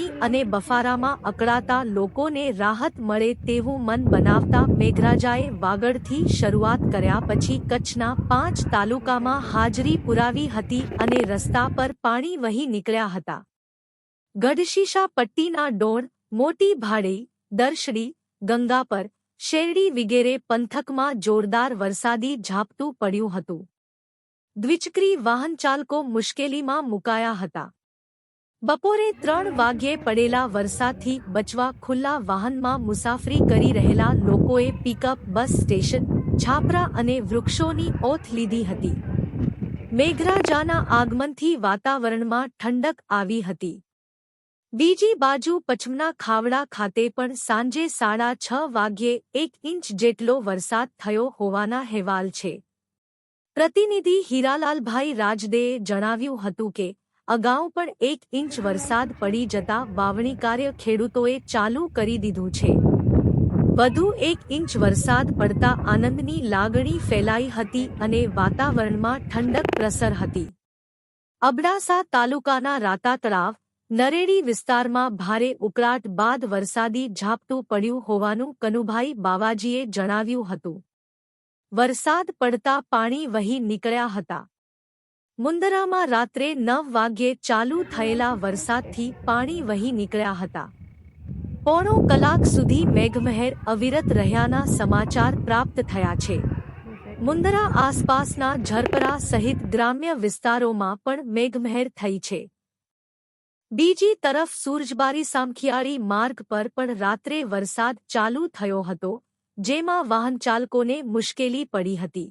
ગરમી અને બફારામાં અકળાતા લોકોને રાહત મળે તેવું મન બનાવતા મેઘરાજાએ વાગડથી શરૂઆત કર્યા પછી કચ્છના પાંચ તાલુકામાં હાજરી પુરાવી હતી અને રસ્તા પર પાણી વહી નીકળ્યા હતા. ગઢશીશા પટ્ટીના ડોણ મોટી ભાડી, દર્શડી ગંગાપર શેરડી વિગેરે પંથકમાં જોરદાર વરસાદી ઝાપટું પડ્યું હતું. દ્વિચક્રી વાહન ચાલકો મુશ્કેલીમાં મુકાયા હતા. બપોરે ત્રણ વાગ્યે પડેલા વરસાદથી બચવા ખુલ્લા વાહનમાં મુસાફરી કરી રહેલા લોકોએ પિકઅપ બસ સ્ટેશન, છાપરા અને વૃક્ષોની ઓથ લીધી હતી. મેઘરાજાના આગમનથી વાતાવરણમાં ઠંડક આવી હતી. બીજી બાજુ પશ્ચિમના ખાવડા ખાતે પણ સાંજે સાડા છ વાગ્યે એક ઇંચ જેટલો વરસાદ થયો હોવાના અહેવાલ છે. પ્રતિનિધિ હીરાલાલભાઈ રાજદેએ જણાવ્યું હતું કે અગાઉ પણ એક ઇંચ વરસાદ પડી જતા વાવણી કાર્ય ખેડૂતોએ ચાલુ કરી દીધું છે. વધુ એક ઇંચ વરસાદ પડતા આનંદની લાગણી ફેલાઈ હતી અને વાતાવરણમાં ઠંડક પ્રસર હતી. અબડાસા તાલુકાના રાતા તળાવ નરેડી વિસ્તારમાં ભારે ઉકળાટ બાદ વરસાદી ઝાપટું પડ્યું હોવાનું કનુભાઈ બાવાજીએ જણાવ્યું હતું. વરસાદ પડતા પાણી વહી નીકળ્યા હતા. મુંદરામાં રાત્રે નવ વાગ્યે ચાલુ થયેલા વરસાદથી પાણી વહી નીકળ્યા હતા. પોણો કલાક સુધી મેઘમહેર અવિરત રહ્યાના સમાચાર પ્રાપ્ત થયા છે. મુંદરા આસપાસના ઝરપરા સહિત ગ્રામ્ય વિસ્તારોમાં પણ મેઘમહેર થઈ છે. બીજી તરફ સૂરજબારી સામખિયાળી માર્ગ પર પણ રાત્રે વરસાદ ચાલુ થયો હતો, જેમાં વાહનચાલકોને મુશ્કેલી પડી હતી.